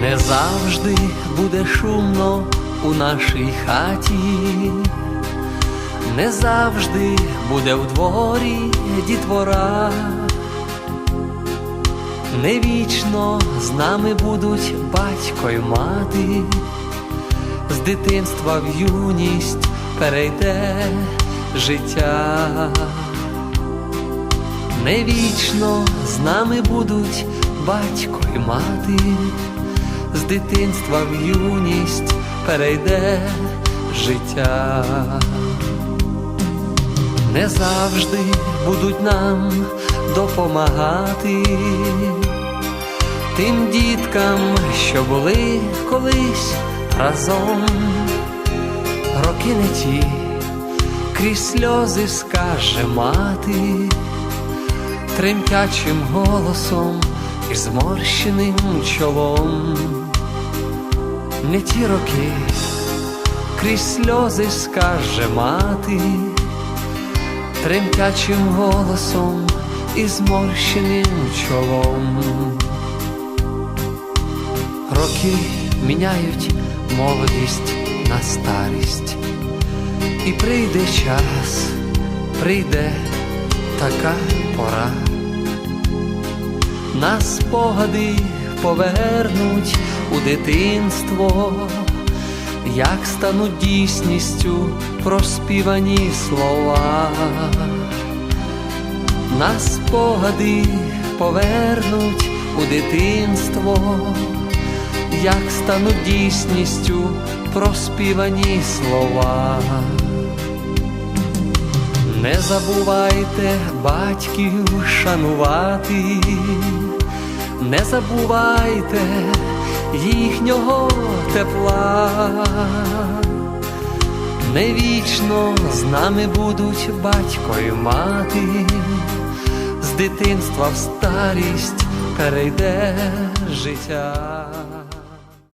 Не завжди буде шумно у нашій хаті, не завжди буде в дворі дітвора, не вічно з нами будуть батько й мати, з дитинства в юність перейде життя. Не вічно з нами будуть батько й мати, з дитинства в юність перейде життя. Не завжди будуть нам допомагати тим діткам, що були колись разом, роки не ті, крізь сльози скаже мати тремтячим голосом і зморщеним чолом. Не ті роки крізь сльози скаже мати, тремтячим голосом і зморщеним чолом. Роки міняють молодість на старість, і прийде час, прийде така пора. Нас спогади повернуть у дитинство, як стануть дійсністю проспівані слова. Нас спогади повернуть у дитинство, як стануть дійсністю проспівані слова. Не забувайте батьків шанувати, не забувайте їхнього тепла, не вічно з нами будуть батько і мати, з дитинства в старість перейде життя.